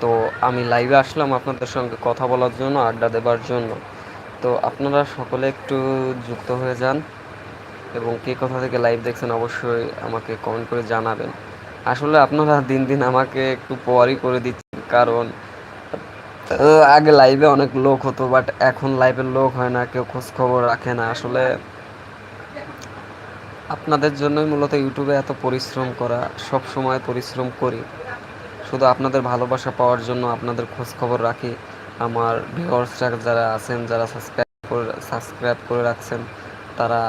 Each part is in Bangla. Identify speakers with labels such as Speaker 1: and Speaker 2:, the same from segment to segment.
Speaker 1: তো আমি লাইভে আসলাম আপনাদের সঙ্গে কথা বলার জন্য, আড্ডা দেবার জন্য। তো আপনারা সকলে একটু যুক্ত হয়ে যান এবং কে কোথা থেকে লাইভ দেখছেন অবশ্যই আমাকে কমেন্ট করে জানাবেন। আসলে আপনারা দিন দিন আমাকে একটু পরই করে দিচ্ছেন, কারণ আগে লাইভে অনেক লোক হতো বাট এখন লাইভের লোক হয় না, কেউ খোঁজ খবর রাখে না। আসলে আপনাদের জন্যই মূলত ইউটিউবে এত পরিশ্রম করা সব সময় পরিশ্রম করি। শুধু আপনাদের ভালোবাসা পাওয়ার জন্য আপনাদের খোঁজ খবর রাখি। আমার ভিউয়ার্সরা যারা আছেন, যারা সাবস্ক্রাইব করে সাবস্ক্রাইব করে রাখছেন, তারা,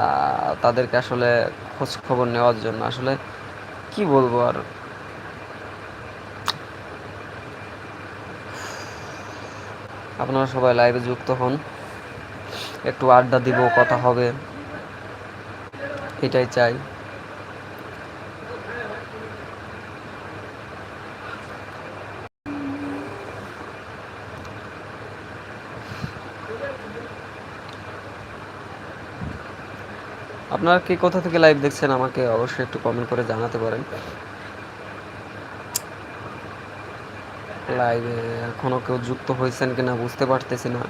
Speaker 1: তাদেরকে আসলে খোঁজ খবর নেওয়ার জন্য আসলে কি বলব আর? আপনারা সবাই লাইভে যুক্ত হন। একটু আড্ডা দিব, কথা হবে। এটাই চাই। আপনারা কে কোথা থেকে লাইভ দেখছেন আমাকে অবশ্যই একটু কমেন্ট করে জানাতে পারেন। লাইভে এখনও কেউ যুক্ত হয়েছেন কিনা বুঝতে পারতেছি না।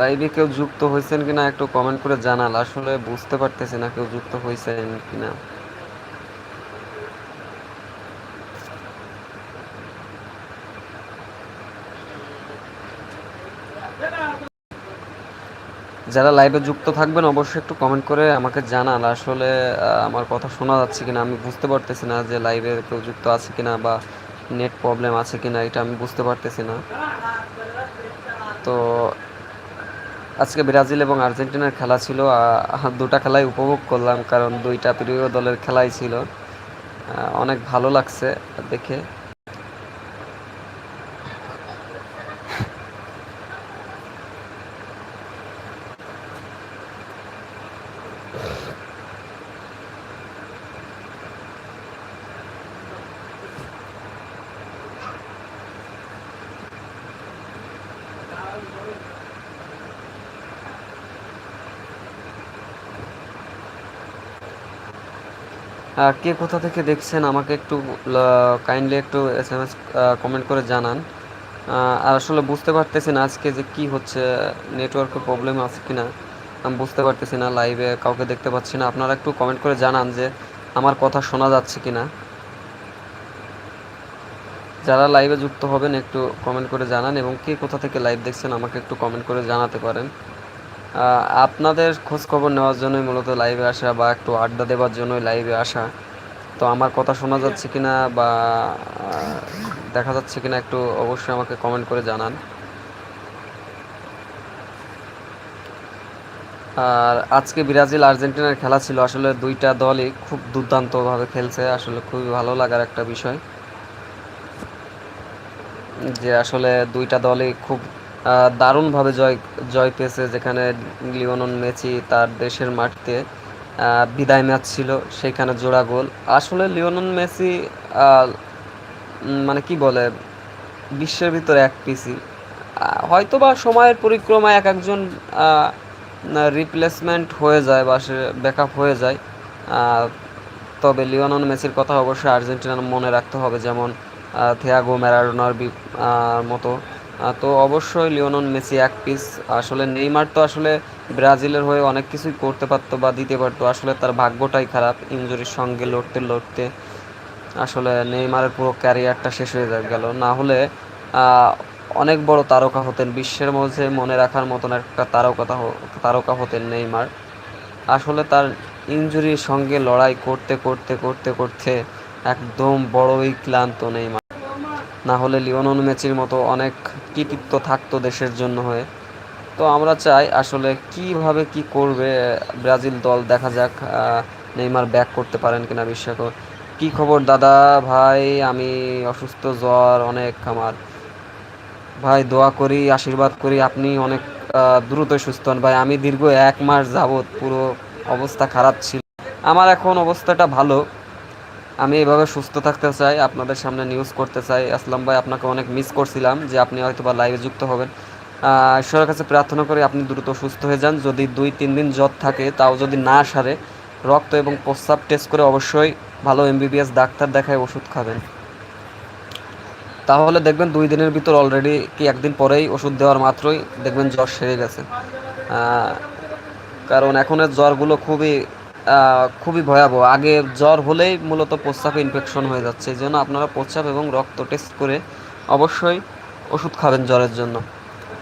Speaker 1: লাইভে কেউ যুক্ত হয়েছেন কিনা একটু কমেন্ট করে জানাল আসলে বুঝতে পারতেছি না কেউ যুক্ত হয়েছেন কিনা। যারা লাইভে যুক্ত থাকবেন অবশ্যই একটু কমেন্ট করে আমাকে জানান। আসলে আমার কথা শোনা যাচ্ছে কিনা, আমি বুঝতে পারতেছি না যে লাইভে কেউ যুক্ত আছে কিনা বা নেট প্রবলেম আছে কিনা, এটা আমি বুঝতে পারতেছি না। তো আজকে ব্রাজিল এবং আর্জেন্টিনার খেলা ছিল দুটা খেলাই উপভোগ করলাম, কারণ দুইটা প্রিয় দলের খেলাই ছিল। অনেক ভালো লাগছে দেখে। কে কোথা থেকে দেখছেন আমাকে একটু কাইন্ডলি একটু এস এম এস কমেন্ট করে জানান। আর আসলে বুঝতে পারতেছি না আজকে যে কি হচ্ছে নেটওয়ার্কের প্রবলেম আছে কি না আমি বুঝতে পারতেছি না লাইভে কাউকে দেখতে পাচ্ছি না। আপনারা একটু কমেন্ট করে জানান যে আমার কথা শোনা যাচ্ছে কি না যারা লাইভে যুক্ত হবেন একটু কমেন্ট করে জানান এবং কে কোথা থেকে লাইভ দেখছেন আমাকে একটু কমেন্ট করে জানাতে পারেন। আপনাদের খোঁজ খবর নেওয়ার জন্যই মূলত লাইভে আসা বা একটু আড্ডা দেওয়ার জন্যই লাইভে আসা। তো আমার কথা শোনা যাচ্ছে কিনা বা দেখা যাচ্ছে কিনা একটু অবশ্যই আমাকে কমেন্ট করে জানান। আর আজকে ব্রাজিল আর্জেন্টিনার খেলা ছিল, আসলে দুইটা দলই খুব দুর্দান্তভাবে খেলছে, আসলে খুবই ভালো লাগার একটা বিষয়। যে আসলে দুইটা দলই খুব দারুণভাবে জয় জয় পেয়েছে যেখানে লিওনন মেসি তার দেশের আহ, বিদায় ম্যাচ ছিল সেখানে জোড়া গোল। আসলে লিওনন মেসি মানে কি বলে বিশ্বের ভিতরে এক পিসি হয়তো বা সময়ের পরিক্রমায় এক একজন রিপ্লেসমেন্ট হয়ে যায় বা সে ব্যাকআপ হয়ে যায়। তবে লিওনন মেসির কথা অবশ্যই আর্জেন্টিনার মনে রাখতে হবে যেমন থিয়াগো ম্যারাডোনার মতো। তো অবশ্যই লিওনন মেসি এক পিস আসলে নেইমার তো আসলে ব্রাজিলের হয়ে অনেক কিছুই করতে পারতো বা দিতে পারতো। আসলে তার ভাগ্যটাই খারাপ ইনজুরির সঙ্গে লড়তে লড়তে আসলে নেইমারের পুরো ক্যারিয়ারটা শেষ হয়ে গেল। না হলে অনেক বড় তারকা হতেন, বিশ্বের মধ্যে মনে রাখার মতন একটা তারকা তারকা হতেন নেইমার। আসলে তার ইনজুরির সঙ্গে লড়াই করতে করতে করতে করতে একদম বড়ই ক্লান্ত নেইমার। না হলে লিওনেল মেসির মতো অনেক কৃতিত্ব থাকতো দেশের জন্য হয়ে। তো আমরা চাই আসলে কীভাবে কি করবে ব্রাজিল দল দেখা যাক নেইমার ব্যাক করতে পারেন কিনা বিশ্বকাপ কি খবর দাদা? ভাই, আমি অসুস্থ, জ্বর অনেক আমার। ভাই, দোয়া করি, আশীর্বাদ করি, আপনি অনেক দ্রুত সুস্থ হন। ভাই, আমি দীর্ঘ এক মাস যাবৎ পুরো অবস্থা খারাপ ছিল। আমার এখন অবস্থাটা ভালো। আমি এভাবে সুস্থ থাকতে চাই, আপনাদের সামনে নিউজ করতে চাই। আসলাম ভাই, আপনাকে অনেক মিস করছিলাম যে আপনি হয়তো বা লাইভে যুক্ত হবেন। ঈশ্বরের কাছে প্রার্থনা করি আপনি দ্রুত সুস্থ হয়ে যান। যদি দুই, তিন দিন জ্বর থাকে, তাও যদি না সারে, রক্ত এবং প্রস্রাব টেস্ট করে অবশ্যই ভালো এমবিবিএস ডাক্তার দেখায় ওষুধ খাবেন। তাহলে দেখবেন দুই দিনের ভিতর অলরেডি কি একদিন পরেই ওষুধ দেওয়ার মাত্রই দেখবেন জ্বর সেরে গেছে। কারণ এখনের জ্বরগুলো খুবই খুবই ভয়াবহ। আগে জ্বর হলেই মূলত প্রস্রাবে ইনফেকশন হয়ে যাচ্ছে, এই জন্য আপনারা প্রস্রাব এবং রক্ত টেস্ট করে অবশ্যই ওষুধ খাবেন জ্বরের জন্য।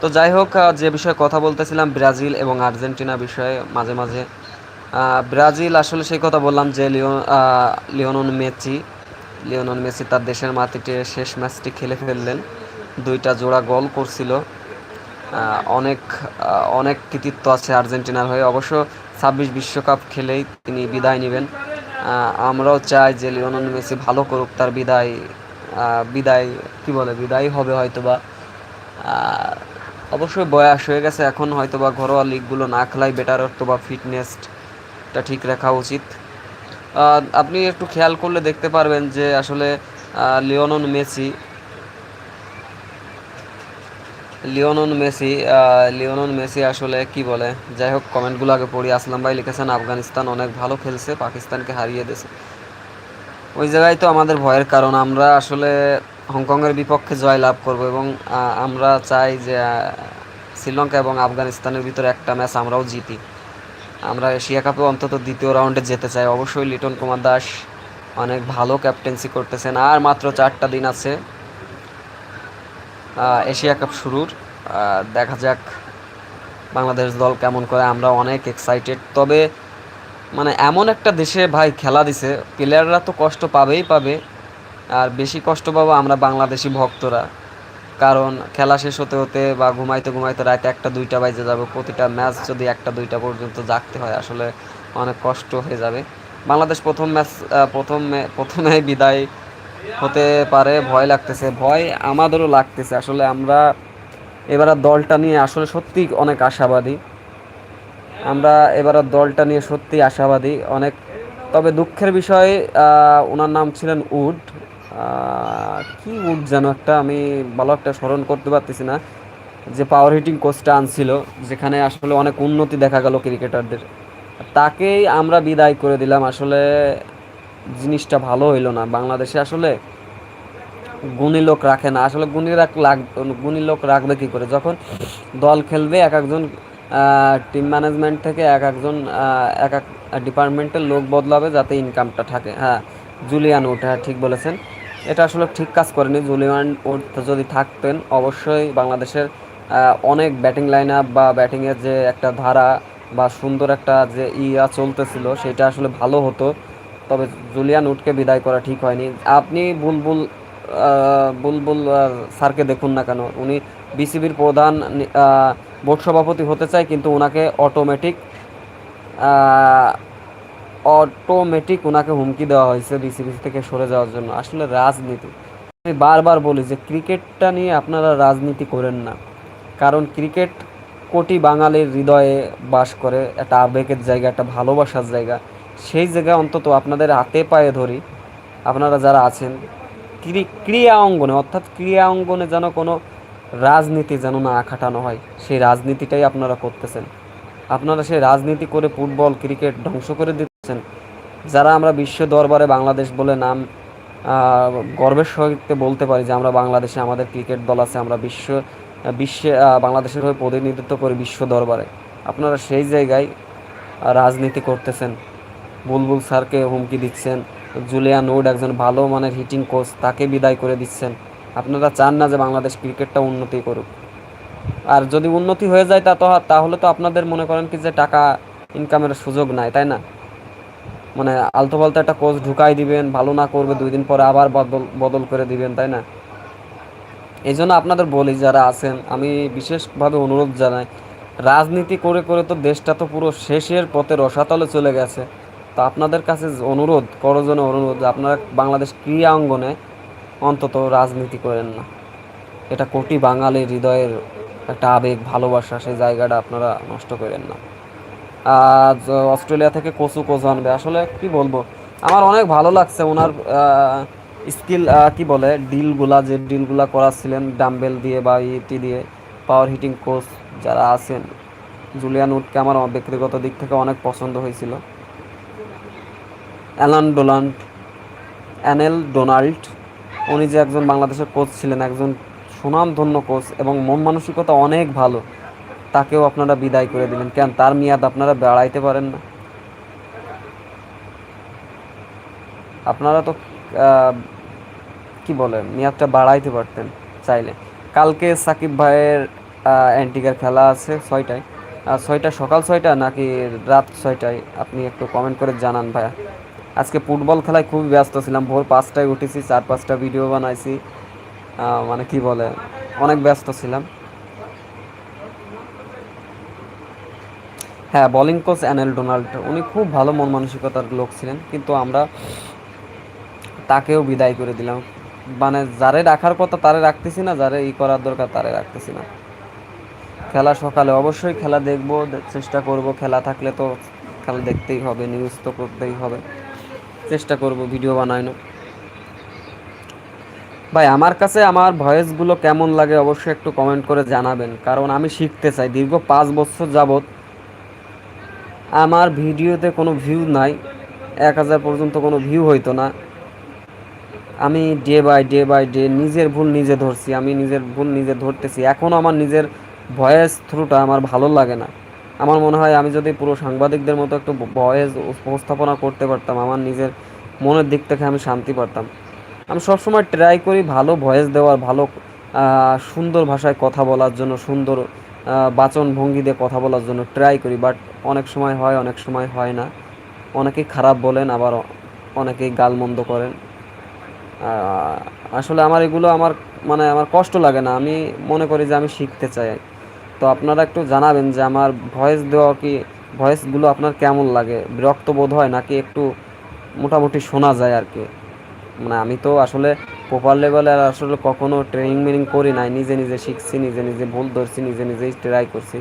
Speaker 1: তো যাই হোক যে বিষয়ে কথা বলতেছিলাম, ব্রাজিল এবং আর্জেন্টিনা বিষয়ে মাঝে মাঝে ব্রাজিল আসলে সেই কথা বললাম যে Lionel Lionel Messi Lionel Messi তার দেশের মাটিতে শেষ ম্যাচটি খেলে ফেললেন। দুইটা জোড়া গোল করছিল। অনেক অনেক কৃতিত্ব আছে আর্জেন্টিনার হয়ে। অবশ্য ছাব্বিশ বিশ্বকাপ খেলেই তিনি বিদায় নেবেন। আমরাও চাই যে লিওনন মেসি ভালো করুক, তার বিদায় বিদায়, কি বলে বিদায় হবে হয়তো বা অবশ্যই বয়স হয়ে গেছে, এখন হয়তো বা ঘরোয়া লিগগুলো না খেলাই বেটার অথবা ফিটনেসটা ঠিক রাখা উচিত। আপনি একটু খেয়াল করলে দেখতে পারবেন যে আসলে Lionel Messi Lionel Messi Lionel Messi আসলে কি বলে? যাই হোক, কমেন্টগুলো আগে পড়ি। আসলাম ভাই লিখেছেন, আফগানিস্তান অনেক ভালো খেলছে, পাকিস্তানকে হারিয়ে দিয়েছে। ওই জায়গায় তো আমাদের ভয়ের কারণ, আমরা আসলে হংকংয়ের বিপক্ষে জয় লাভ করব এবং আমরা চাই যে শ্রীলঙ্কা এবং আফগানিস্তানের ভিতরে একটা ম্যাচ আমরাও জিতি। আমরা এশিয়া কাপে অন্তত দ্বিতীয় রাউন্ডে যেতে চাই। অবশ্যই লিটন কুমার দাস অনেক ভালো ক্যাপ্টেন্সি করতেছেন। আর মাত্র চারটা দিন আছে। এশিয়া কাপ শুরুর দেখা যাক বাংলাদেশ দল কেমন করে, আমরা অনেক এক্সাইটেড তবে মানে এমন একটা দেশে ভাই খেলা দিছে প্লেয়াররা তো কষ্ট পাবেই পাবে, আর বেশি কষ্ট পাবো আমরা বাংলাদেশি ভক্তরা। কারণ খেলা শেষ হতে হতে বা ঘুমাইতে ঘুমাইতে রাতে একটা দুইটা বাজে যাবে, প্রতিটা ম্যাচ যদি একটা দুইটা পর্যন্ত জাগতে হয়, আসলে অনেক কষ্ট হয়ে যাবে। বাংলাদেশ প্রথম ম্যাচ প্রথম, প্রথমে বিদায় হতে পারে, ভয় লাগতেছে। ভয় আমাদেরও লাগতেছে। আসলে আমরা এবার দলটা নিয়ে আসলে সত্যি অনেক আশাবাদী। আমরা এবার দলটা নিয়ে সত্যি আশাবাদী। অনেক, তবে দুঃখের বিষয় ওনার নাম ছিলেন উড। কি উড যেন একটা, আমি ভালো একটা স্মরণ করতে পারতেছি না। যে পাওয়ার হিটিং কোচটা আনছিল, যেখানে আসলে অনেক উন্নতি দেখা গেল ক্রিকেটারদের। তাকেই আমরা বিদায় করে দিলাম। আসলে জিনিসটা ভালো হইল না। বাংলাদেশে আসলে গুণী লোক রাখে না। আসলে গুণী রাখ, লাগ, গুণী লোক রাখবে কী করে? যখন দল খেলবে, এক একজন টিম ম্যানেজমেন্ট থেকে এক একজন এক এক ডিপার্টমেন্টের লোক বদলাবে যাতে ইনকামটা থাকে। হ্যাঁ জুলিয়ান উঠ হ্যাঁ ঠিক বলেছেন। এটা আসলে ঠিক কাজ করেনি। জুলিয়ান উড যদি থাকতেন, অবশ্যই বাংলাদেশের অনেক ব্যাটিং লাইন আপ বা ব্যাটিংয়ের যে একটা ধারা বা সুন্দর একটা যে ইয়া চলতেছিল, সেটা আসলে ভালো হতো। তবে জুলিয়ান উডকে বিদায় করা ঠিক হয়নি। আপনি বুলবুল বুলবুল স্যারকে দেখুন না কেন? উনি বিসিবির প্রধান বোর্ড সভাপতি হতে চায়, কিন্তু ওনাকে অটোমেটিক অটোমেটিক ওনাকে হুমকি দেওয়া হয়েছে বিসিবি থেকে সরে যাওয়ার জন্য। আসলে রাজনীতি। আমি বারবার বলি যে ক্রিকেটটা নিয়ে আপনারা রাজনীতি করেন না। কারণ ক্রিকেট কোটি বাঙালির হৃদয়ে বাস করে। একটা আবেগের জায়গা, একটা ভালোবাসার জায়গা। সেই জায়গায় অন্তত আপনাদের হাতে পায়ে ধরি। আপনারা যারা আছেন ক্রিয়া অঙ্গনে, অর্থাৎ ক্রিয়া অঙ্গনে যেন কোনো রাজনীতি যেন না খাটানো হয়, সেই রাজনীতিটাই আপনারা করতেছেন। আপনারা সেই রাজনীতি করে ফুটবল, ক্রিকেট ধ্বংস করে দিচ্ছেন যারা আমরা বিশ্ব দরবারে বাংলাদেশ বলে নাম গর্বের সহিত বলতে পারি যে আমরা বাংলাদেশে আমাদের ক্রিকেট দল আছে, আমরা বিশ্ব, বিশ্বে বাংলাদেশের হয়ে প্রতিনিধিত্ব করি বিশ্ব দরবারে। আপনারা সেই জায়গায় রাজনীতি করতেছেন। বুলবুল স্যারকে হুমকি দিচ্ছেন। জুলিয়ান উড একজন ভালো মানের হিটিং কোচ তাকে বিদায় করে দিচ্ছেন। আপনারা চান না যে বাংলাদেশ ক্রিকেটটা উন্নতি করুক। আর যদি উন্নতি হয়ে যায় তা তো তাহলে তো আপনাদের মনে করেন কি যে টাকা ইনকামের সুযোগ নাই, তাই না? মানে আলতো ফালতো একটা কোচ ঢুকাই দিবেন, ভালো না করবে, দুই দিন পরে আবার বদল বদল করে দিবেন, তাই না? এই জন্য আপনাদের বলি, যারা আছেন, আমি বিশেষভাবে অনুরোধ জানাই, রাজনীতি করে করে তো দেশটা তো পুরো শেষের পথে রসাতলে চলে গেছে। তো আপনাদের কাছে অনুরোধ, করজনে অনুরোধ আপনারা বাংলাদেশ ক্রীড়া অঙ্গনে অন্তত রাজনীতি করেন না। এটা কোটি বাঙালির হৃদয়ের একটা আবেগ, ভালোবাসা, সেই জায়গাটা আপনারা নষ্ট করেন না। আজ অস্ট্রেলিয়া থেকে কচু কোচ আনবে। আসলে কি বলব, আমার অনেক ভালো লাগছে ওনার স্কিল কি বলে, ডিলগুলা, যে ডিলগুলা করাছিলেন ডাম্বেল দিয়ে বা ইটি দিয়ে পাওয়ার হিটিং কোচ যারা আছেন। জুলিয়ান উডকে আমার ব্যক্তিগত দিক থেকে অনেক পছন্দ হয়েছিল। অ্যালান ডোনাল্ড অ্যানেল ডোনাল্ড। উনি যে একজন বাংলাদেশের কোচ ছিলেন, একজন সুনামধন্য কোচ এবং মন মানসিকতা অনেক ভালো, তাকেও আপনারা বিদায় করে দিলেন। কেন? তার মেয়াদ আপনারা বাড়াইতে পারেন না। আপনারা তো কি বলে, মেয়াদটা বাড়াইতে পারতেন চাইলে। কালকে সাকিব ভাইয়ের অ্যান্টিকার খেলা আছে ছয়টায়। ছয়টা, সকাল ছয়টা নাকি রাত ছয়টায়? আপনি একটু কমেন্ট করে জানান ভাইয়া। আজকে ফুটবল খেলায় খুবই ব্যস্ত ছিলাম। ভোর পাঁচটায় উঠেছি, চার পাঁচটা ভিডিও বানাইছি। মানে কি বলে, অনেক ব্যস্ত ছিলাম। হ্যাঁ বোলিং কোচ অ্যানেল ডোনাল্ড উনি খুব ভালো মন মানসিকতার লোক ছিলেন, কিন্তু আমরা তাকেও বিদায় করে দিলাম। মানে যারে রাখার কথা তারে রাখতেছি না, যারে ই করার দরকার তারে রাখতেছি না। খেলা সকালে অবশ্যই খেলা দেখব, চেষ্টা করব। খেলা থাকলে তো খেলা দেখতেই হবে নিউজ তো করতেই হবে। চেষ্টা করব ভিডিও বানানো ভাই, আমার কাছে আমার ভয়েসগুলো কেমন লাগে অবশ্যই একটু কমেন্ট করে জানাবেন, কারণ আমি শিখতে চাই। দীর্ঘ পাঁচ বছর যাবৎ আমার ভিডিওতে কোনো ভিউ নাই, এক হাজার পর্যন্ত কোনো ভিউ হইতো না। আমি day by day by day নিজের ভুল নিজে ধরছি, আমি নিজের ভুল নিজে ধরতেছি। এখনও আমার নিজের ভয়েস থ্রুটা আমার ভালো লাগে না। আমার মনে হয় আমি যদি পুরো সাংবাদিকদের মতো একটু ভয়েস উপস্থাপনা করতে পারতাম, আমার নিজের মনের দিক থেকে আমি শান্তি পারতাম। আমি সবসময় ট্রাই করি ভালো ভয়েস দেওয়ার, ভালো সুন্দর ভাষায় কথা বলার জন্য, সুন্দর বাচন ভঙ্গি দিয়ে কথা বলার জন্য ট্রাই করি বাট অনেক সময় হয়, অনেক সময় হয় না। অনেকেই খারাপ বলেন, আবার অনেকেই গালমন্দ করেন। আসলে আমার এগুলো আমার মানে আমার কষ্ট লাগে না। আমি মনে করি যে আমি শিখতে চাই। তো আপনারা একটু জানাবেন যে আমার ভয়েস দেওয়া কি ভয়েসগুলো আপনার কেমন লাগে? বিরক্ত বোধ হয় নাকি একটু মোটামুটি শোনা যায় আর কি? মানে আমি তো আসলে প্রপার লেভেলে আর আসলে কখনো ট্রেনিং মিনিং করি নাই, নিজে নিজে শিখছি, নিজে নিজে ভুল ধরছি, নিজে নিজেই ট্রাই করছি।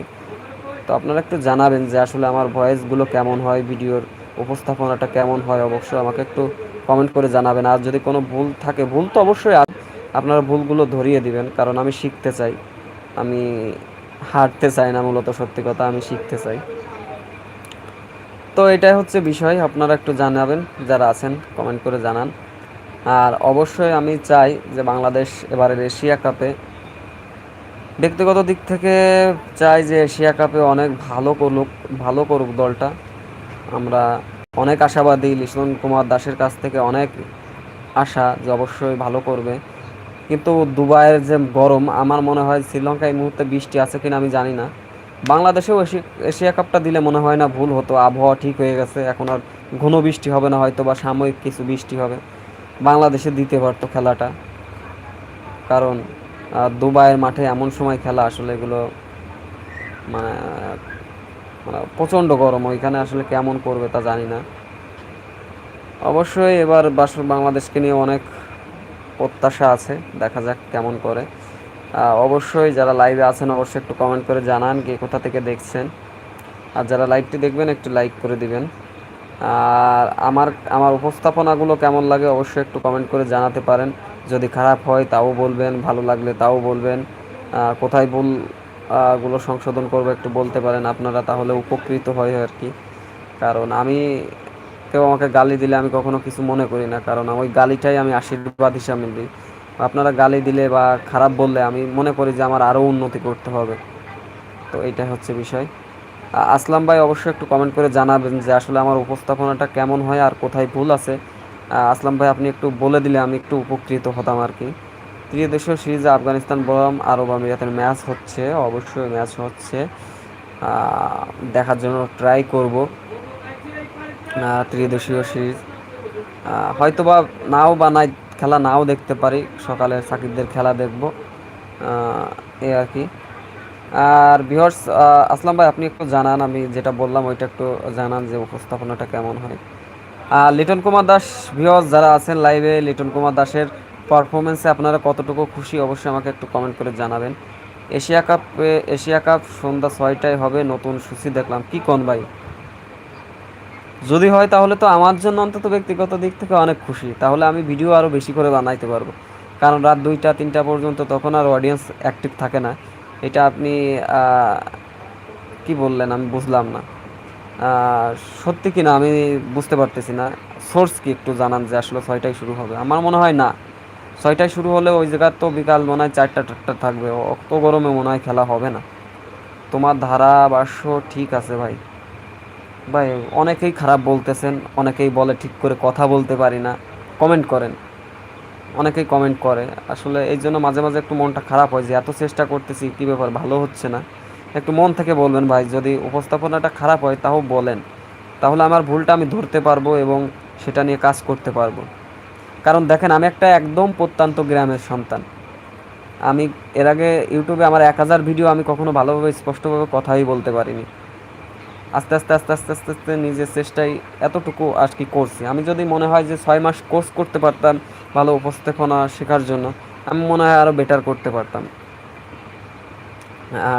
Speaker 1: তো আপনারা একটু জানাবেন যে আসলে আমার ভয়েসগুলো কেমন হয়, ভিডিওর উপস্থাপনাটা কেমন হয়, অবশ্যই আমাকে একটু কমেন্ট করে জানাবেন। আর যদি কোনো ভুল থাকে, ভুল তো অবশ্যই আপনারা ভুলগুলো ধরিয়ে দিবেন, কারণ আমি শিখতে চাই। আমি হারতে চাই না মূলত, সত্যি কথা, আমি শিখতে চাই। তো এটাই হচ্ছে বিষয়, আপনারা একটু জানাবেন, যারা আছেন কমেন্ট করে জানান। আর অবশ্যই আমি চাই যে বাংলাদেশ এবারের এশিয়া কাপে, ব্যক্তিগত দিক থেকে চাই যে এশিয়া কাপে অনেক ভালো করুক ভালো করুক দলটা। আমরা অনেক আশাবাদী লিশন কুমার দাসের কাছ থেকে অনেক আশা যে অবশ্যই ভালো করবে। কিন্তু দুবাইয়ের যে গরম, আমার মনে হয় শ্রীলঙ্কা এই মুহূর্তে বৃষ্টি আছে কিনা আমি জানি না। বাংলাদেশেও এশিয়া কাপটা দিলে মনে হয় না ভুল হতো, আবহাওয়া ঠিক হয়ে গেছে, এখন আর ঘন বৃষ্টি হবে না হয়তো বা সাময়িক কিছু বৃষ্টি হবে। বাংলাদেশে দিতে পারতো খেলাটা। কারণ দুবাইয়ের মাঠে এমন সময় খেলা আসলে এগুলো মানে মানে প্রচণ্ড গরম, ওইখানে আসলে কেমন করবে তা জানি না। অবশ্যই এবার বাংলাদেশকে নিয়ে অনেক প্রত্যাশা আছে, দেখা যাক কেমন করে। অবশ্যই যারা লাইভে আছেন, অবশ্যই একটু কমেন্ট করে জানান কে কোথা থেকে দেখছেন। আর যারা লাইভটি দেখবেন, একটু লাইক করে দিবেন। আর আমার আমার উপস্থাপনাগুলো কেমন লাগে, অবশ্যই একটু কমেন্ট করে জানাতে পারেন। যদি খারাপ হয়, তাও বলবেন, ভালো লাগলে তাও বলবেন। কোথায় ভুলগুলো সংশোধন করব একটু বলতে পারেন আপনারা, তাহলে উপকৃত হয় আর কি। কারণ আমি কেউ আমাকে গালি দিলে আমি কখনো কিছু মনে করি না, কারণ ওই গালিটাই আমি আশীর্বাদ হিসাবে দিই আপনারা গালি দিলে বা খারাপ বললে আমি মনে করি যে আমার আরও উন্নতি করতে হবে। তো এইটাই হচ্ছে বিষয়। আসলাম ভাই, অবশ্যই একটু কমেন্ট করে জানাবেন যে আসলে আমার উপস্থাপনাটা কেমন হয় আর কোথায় ভুল আছে। আসলাম ভাই, আপনি একটু বলে দিলে আমি একটু উপকৃত হতাম আর কি। ত্রিদেশীয় সিরিজে আফগানিস্তান বনাম আরব আমিরাতের ম্যাচ হচ্ছে, অবশ্যই ম্যাচ হচ্ছে। দেখার জন্য ট্রাই করব। ত্রিদেশীয় সিরিজ। হয়তো বা নাও বা নাই, খেলা নাও দেখতে পারি। সকালে সাকিবদের খেলা দেখব। এই আর কি। আর বিহর্স আসলাম ভাই, আপনি একটু জানান, আমি যেটা বললাম ওইটা একটু জানান যে উপস্থাপনাটা কেমন হয়। আর লিটন কুমার দাস ভিওস যারা আছেন লাইভে, লিটন কুমার দাসের পারফরমেন্সে আপনারা কতটুকু খুশি, অবশ্যই আমাকে একটু কমেন্ট করে জানাবেন। এশিয়া কাপে, এশিয়া কাপ সন্ধ্যা ছয়টায় হবে, নতুন সূচি দেখলাম। কি কোন ভাই? যদি হয় তাহলে তো আমার জন্য অন্তত ব্যক্তিগত দিক থেকে অনেক খুশি। তাহলে আমি ভিডিও আরও বেশি করে বানাইতে পারব। কারণ রাত দুইটা, তিনটা পর্যন্ত তখন আর অডিয়েন্স অ্যাক্টিভ থাকে না। এটা আপনি কি বললেন আমি বুঝলাম না। সত্যি কি না আমি বুঝতে পারতেছি না। সোর্স কি একটু জানান যে আসলে ছয়টায় শুরু হবে। আমার মনে হয় না। ছয়টায় শুরু হলে ওই জায়গার তো বিকাল মনে হয় চারটা চারটা থাকবে। অত গরমে মনে হয় খেলা হবে না। তোমার ধারা ধারাভাষ্য ঠিক আছে ভাই। ভাই, অনেকেই খারাপ বলতেছেন, অনেকেই বলে ঠিক করে কথা বলতে পারি না। কমেন্ট করেন। অনেকেই কমেন্ট করে। আসলে এই জন্য মাঝে মাঝে একটু মনটা খারাপ হয় যে এত চেষ্টা করতেছি, কী ব্যাপার, ভালো হচ্ছে না। একটু মন থেকে বলবেন, ভাই, যদি উপস্থাপনাটা খারাপ হয় তাও বলেন। তাহলে আমার ভুলটা আমি ধরতে পারব এবং সেটা নিয়ে কাজ করতে পারব। কারণ দেখেন, আমি একটা একদম প্রত্যন্ত গ্রামের সন্তান। আমি এর আগে ইউটিউবে আমার এক হাজার ভিডিও আমি কখনো ভালোভাবে, স্পষ্টভাবে কথাই বলতে পারিনি। আস্তে আস্তে আস্তে আস্তে আস্তে আস্তে নিজের চেষ্টায় এতটুকু আর কি করছি। আমি যদি মনে হয় যে ছয় মাস কোর্স করতে পারতাম, ভালো উপস্থাপনা শেখার জন্য, আমি মনে হয় আরও বেটার করতে পারতাম।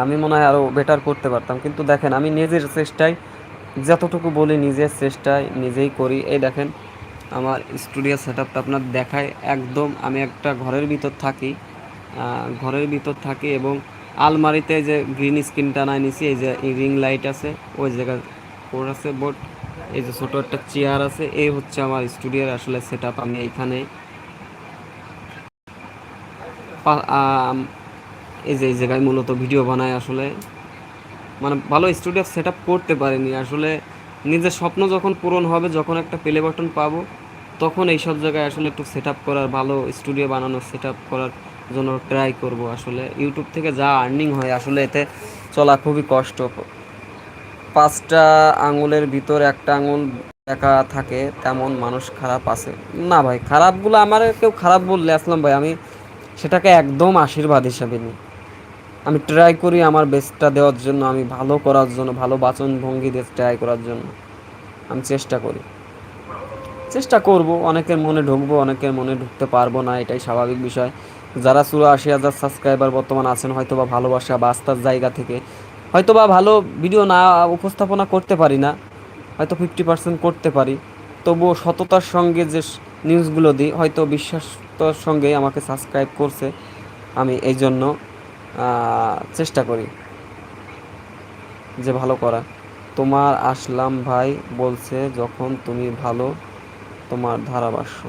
Speaker 1: আমি মনে হয় আরও বেটার করতে পারতাম। কিন্তু দেখেন, আমি নিজের চেষ্টায় যতটুকু বলি নিজের চেষ্টায় নিজেই করি। এই দেখেন, আমার স্টুডিও সেট আপটা আপনার দেখায়। একদম আমি একটা ঘরের ভিতর থাকি ঘরের ভিতর থাকি এবং আলমারিতে যে গ্রিন স্ক্রিন টানায় নিছি, এই যে রিং লাইট আছে, ওই জায়গায় ওর আছে বোর্ড এই যে ছোটো একটা চেয়ার আছে, এই হচ্ছে আমার স্টুডিওর আসলে সেট আমি এইখানে। এই যে এই জায়গায় মূলত ভিডিও বানায় আসলে। মানে ভালো স্টুডিও সেট করতে পারিনি, আসলে নিজের স্বপ্ন যখন পূরণ হবে, যখন একটা প্লে বাটন পাবো, তখন এইসব জায়গায় আসলে একটু সেট করার, ভালো স্টুডিও বানানোর সেট করার জন্য ট্রাই করব। আসলে ইউটিউব থেকে যা আর্নিং হয়, আসলে এতে চলা খুবই কষ্ট। পাঁচটা আঙুলের ভিতর একটা আঙুল একা থাকে, তেমন মানুষ খারাপ আছে। না ভাই, খারাপগুলো আমার কেউ খারাপ বললে, আসলাম ভাই, আমি সেটাকে একদম আশীর্বাদ হিসাবে নিই। আমি ট্রাই করি আমার বেস্টটা দেওয়ার জন্য, আমি ভালো করার জন্য, ভালো বাচন ভঙ্গি দিয়ে ট্রাই করার জন্য। আমি চেষ্টা করি। চেষ্টা করব, অনেকের মনে ঢুকবো, অনেকের মনে ঢুকতে পারব না, এটাই স্বাভাবিক বিষয়। যারা চুরো আশি হাজার সাবস্ক্রাইবার বর্তমান আছেন হয়তো বা ভালোবাসা বা আস্থার জায়গা থেকে হয়তো বা ভালো ভিডিও না উপস্থাপনা করতে পারি না, হয়তো ফিফটি পার্সেন্ট করতে পারি, তবুও সততার সঙ্গে যে নিউজগুলো দিই, হয়তো বিশ্বাসতার সঙ্গে আমাকে সাবস্ক্রাইব করছে, আমি এই জন্য চেষ্টা করি যে ভালো করা তোমার আসলাম ভাই বলছে, যখন তুমি ভালো, তোমার ধারাভাষ্য।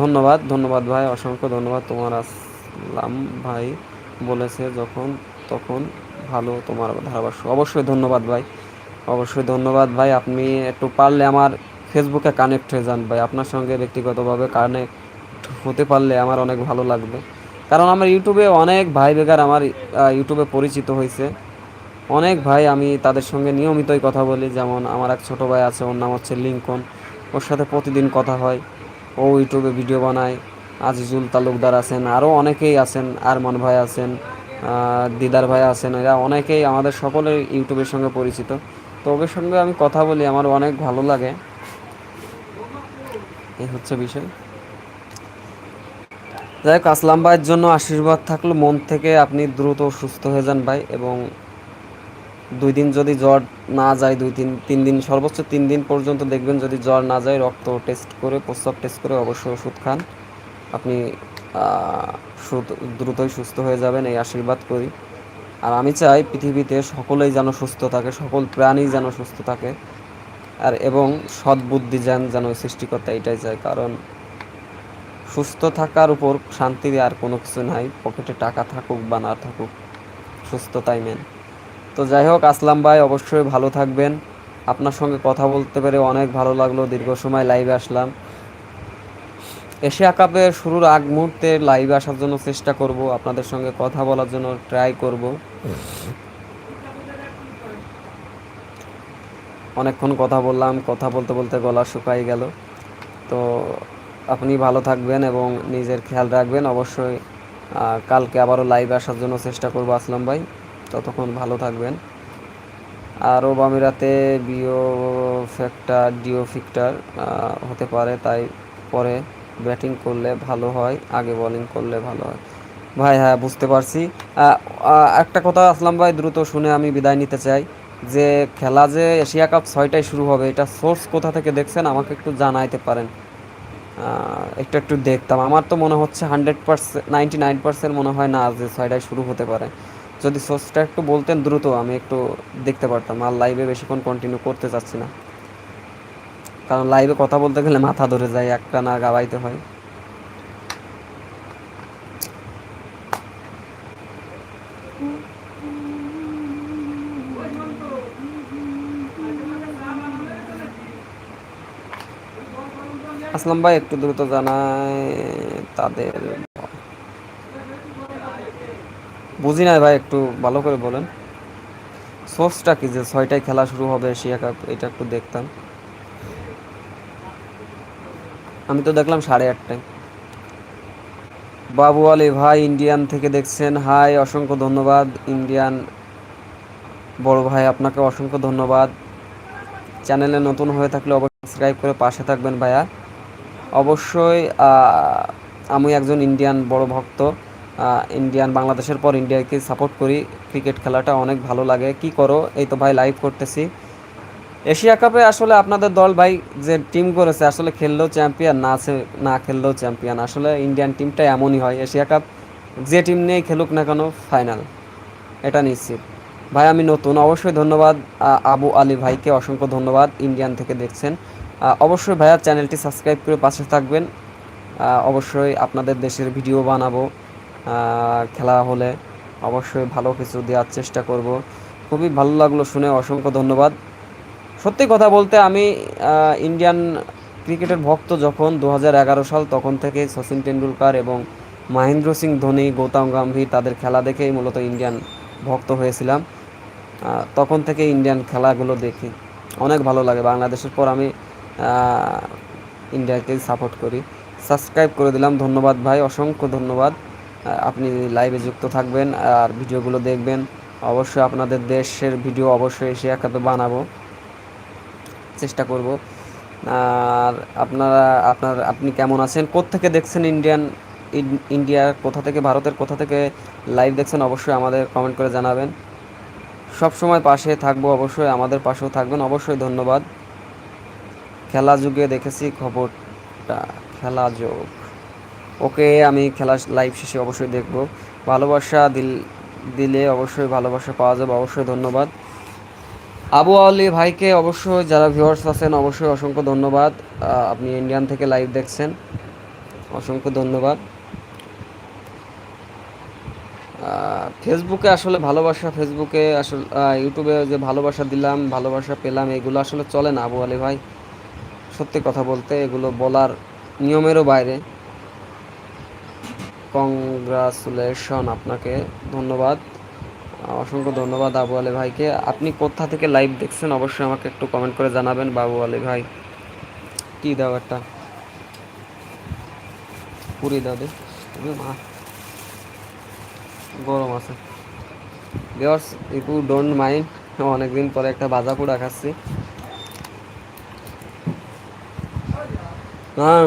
Speaker 1: ধন্যবাদ ধন্যবাদ ভাই, অসংখ্য ধন্যবাদ। তোমার আসলাম ভাই বলেছে যখন তখন ভালো তোমার ধারাভাষ্য। অবশ্যই ধন্যবাদ ভাই, অবশ্যই ধন্যবাদ ভাই। আপনি একটু পারলে আমার ফেসবুকে কানেক্ট হয়ে যান ভাই। আপনার সঙ্গে ব্যক্তিগতভাবে কানেক্ট হতে পারলে আমার অনেক ভালো লাগবে। কারণ আমার ইউটিউবে অনেক ভাই বেকার আমার ইউটিউবে পরিচিত হয়েছে। অনেক ভাই আমি তাদের সঙ্গে নিয়মিতই কথা বলি। যেমন আমার এক ছোটো ভাই আছে, ওর নাম হচ্ছে লিঙ্কন। ওর সাথে প্রতিদিন কথা হয়। ও ইউটিউবে ভিডিও বানায়, আজিজুল তালুকদার আছেন, আরও অনেকেই আছেন, আরমান ভাই আছেন দিদার ভাই আছেন, এরা অনেকেই আমাদের সকলের ইউটিউবের সঙ্গে পরিচিত। তো ওদের সঙ্গে আমি কথা বলি, আমার অনেক ভালো লাগে। এই হচ্ছে বিষয়। যাই হোক, আসলাম ভাইয়ের জন্য আশীর্বাদ থাকল, মন থেকে আপনি দ্রুত সুস্থ হয়ে যান ভাই, এবং দুই দিন যদি জ্বর না যায়, দুই তিন তিন দিন, সর্বোচ্চ তিন দিন পর্যন্ত দেখবেন যদি জ্বর না যায়, রক্ত টেস্ট করে, প্রস্রাব টেস্ট করে অবশ্যই ওষুধ খান। আপনি দ্রুতই সুস্থ হয়ে যাবেন, এই আশীর্বাদ করি। আর আমি চাই পৃথিবীতে সকলেই যেন সুস্থ থাকে, সকল প্রাণী যেন সুস্থ থাকে। আর এবং সদ্বুদ্ধি যেন যেন সৃষ্টিকর্তা এটাই চাই কারণ সুস্থ থাকার উপর শান্তি আর কোনো কিছু নাই। পকেটে টাকা থাকুক বা না থাকুক, সুস্থতাই মেন তো যাই হোক, আসলাম ভাই, অবশ্যই ভালো থাকবেন। আপনার সঙ্গে কথা বলতে পেরে অনেক ভালো লাগল, দীর্ঘ সময় লাইভে আসলাম। এশিয়া কাপের শুরুর আগ মুহূর্তে লাইভে আসার জন্য চেষ্টা করব, আপনাদের সঙ্গে কথা বলার জন্য ট্রাই করব। অনেকক্ষণ কথা বললাম, কথা বলতে বলতে গলা শুকাই গেল। তো আপনি ভালো থাকবেন এবং নিজের খেয়াল রাখবেন। অবশ্যই কালকে আবারও লাইভে আসার জন্য চেষ্টা করব, আসলাম ভাই। ততক্ষণ ভালো থাকবেন। আরব আমিরাতে বিও ফ্যাক্টর, ডিও ফিক্টার হতে পারে, তাই পরে ব্যাটিং করলে ভালো হয়, আগে বোলিং করলে ভালো হয়। ভাই হ্যাঁ বুঝতে পারছি। একটা কথা আসলাম ভাই, দ্রুত শুনে আমি বিদায় নিতে চাই। যে খেলা যে এশিয়া কাপ ছয়টায় শুরু হবে, এটা সোর্স কোথা থেকে দেখছেন? আমাকে একটু জানাইতে পারেন। একটু একটু দেখতাম। আমার তো মনে হচ্ছে hundred percent ninety nine percent মনে হয় না যে ছয়টায় শুরু হতে পারে। যদি সোর্সটা একটু বলতেন দ্রুত, আমি একটু দেখতে পারতাম। আর লাইভে বেশিক্ষণ কন্টিনিউ করতে চাচ্ছি না। কারণ লাইভে কথা বলতে গেলে মাথা ধরে যায় একটা না গাবাইতে হয়। আসলাম ভাই, একটু দ্রুত জানায় তাদের বুঝি নাই ভাই, একটু ভালো করে বলেন। সোর্সটা কি যে ছয়টায় খেলা শুরু হবে এশিয়া কাপ এটা একটু দেখতাম। আমি তো দেখলাম সাড়ে আটটায়। বাবু আলী, ভাই ইন্ডিয়ান থেকে দেখছেন। হাই, অসংখ্য ধন্যবাদ। ইন্ডিয়ান বড় ভাই, আপনাকে অসংখ্য ধন্যবাদ। চ্যানেলে নতুন হয়ে থাকলে অবশ্যই সাবস্ক্রাইব করে পাশে থাকবেন ভাইয়া। অবশ্যই আমি একজন ইন্ডিয়ান বড় ভক্ত। ইন্ডিয়ান বাংলাদেশের পর ইন্ডিয়াকে সাপোর্ট করি। ক্রিকেট খেলাটা অনেক ভালো লাগে। কি করো? এই তো ভাই লাইভ করতেছি। এশিয়া কাপে আসলে আপনাদের দল ভাই যে টিম করেছে, আসলে খেললেও চ্যাম্পিয়ন না আছে, না খেললেও চ্যাম্পিয়ন আসলে ইন্ডিয়ান টিমটা এমনই হয়। এশিয়া কাপ যে টিম নিয়েই খেলুক না কেন ফাইনাল এটা নিশ্চিত। ভাই, আমি নতুন। অবশ্যই ধন্যবাদ। আবু আলী ভাইকে অসংখ্য ধন্যবাদ ইন্ডিয়ান থেকে দেখছেন। অবশ্যই ভাইয়া চ্যানেলটি সাবস্ক্রাইব করে পাশে থাকবেন। অবশ্যই আপনাদের দেশের ভিডিও বানাবো। খেলা হলে অবশ্যই ভালো কিছু দেওয়ার চেষ্টা করব। খুবই ভালো লাগল শুনে, অসংখ্য ধন্যবাদ। সত্যি কথা বলতে আমি ইন্ডিয়ান ক্রিকেটের ভক্ত যখন দু হাজার এগারো সাল, তখন থেকে সচিন টেন্ডুলকার এবং মহেন্দ্র সিং ধোনি, গৌতম গাম্ভীর তাদের খেলা দেখেই মূলত ইন্ডিয়ান ভক্ত হয়েছিলাম। তখন থেকে ইন্ডিয়ান খেলাগুলো দেখি। অনেক ভালো লাগে। বাংলাদেশের পর আমি ইন্ডিয়াকেই সাপোর্ট করি। সাবস্ক্রাইব করে দিলাম। ধন্যবাদ ভাই। অসংখ্য ধন্যবাদ। আপনি লাইভে যুক্ত থাকবেন আর ভিডিওগুলো দেখবেন। অবশ্যই আপনাদের দেশের ভিডিও অবশ্যই এশিয়া কাপে বানাবো। চেষ্টা করব। আর আপনারা, আপনার, আপনি কেমন আছেন? থেকে দেখছেন ইন্ডিয়ান ইন্ডিয়ার কোথা থেকে, ভারতের কোথা থেকে লাইভ দেখছেন অবশ্যই আমাদের কমেন্ট করে জানাবেন। সব সময় পাশে থাকব অবশ্যই, আমাদের পাশেও থাকবেন। অবশ্যই ধন্যবাদ। খেলা যুগে দেখেছি খবরটা। খেলা যোগ। ওকে আমি খেলা লাইভ শেষে অবশ্যই দেখব। ভালোবাসা দিল, দিলে অবশ্যই ভালোবাসা পাওয়া যাবে, অবশ্যই ধন্যবাদ। আবু আলী ভাইকে অবশ্যই যারা ভিউয়ার্স আছেন, অবশ্যই অসংখ্য ধন্যবাদ। আপনি ইন্ডিয়ান থেকে লাইভ দেখছেন, অসংখ্য ধন্যবাদ। ফেসবুকে আসলে ভালোবাসা, ফেসবুকে আসলে ইউটিউবে যে ভালোবাসা দিলাম, ভালোবাসা পেলাম, এগুলো আসলে চলে না আবু আলী ভাই। সত্যি কথা বলতে, এগুলো বলার নিয়মেরও বাইরে। কংগ্রাচুলেশন আপনাকে। ধন্যবাদ। অসংখ্য ধন্যবাদ আবু আলী ভাইকে। আপনি কোথা থেকে লাইভ দেখছেন অবশ্যই আমাকে একটু কমেন্ট করে জানাবেন বাবু আলী ভাই। কি দাও একটা? পুরি দাও দে। গরম আছে। Beers if you don't mind অনেকদিন পরে একটা ভাজা পোড়া খাচ্ছি। হ্যাঁ।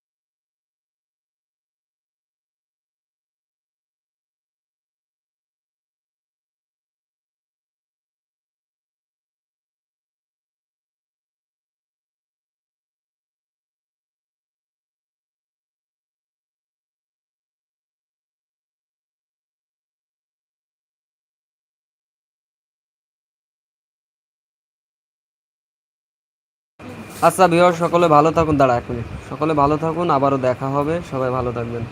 Speaker 1: আচ্ছা ভিওর সকলে ভালো থাকুন, দাঁড়া এখনই। সকলে ভালো থাকুন, আবারও দেখা হবে। সবাই ভালো থাকবেন।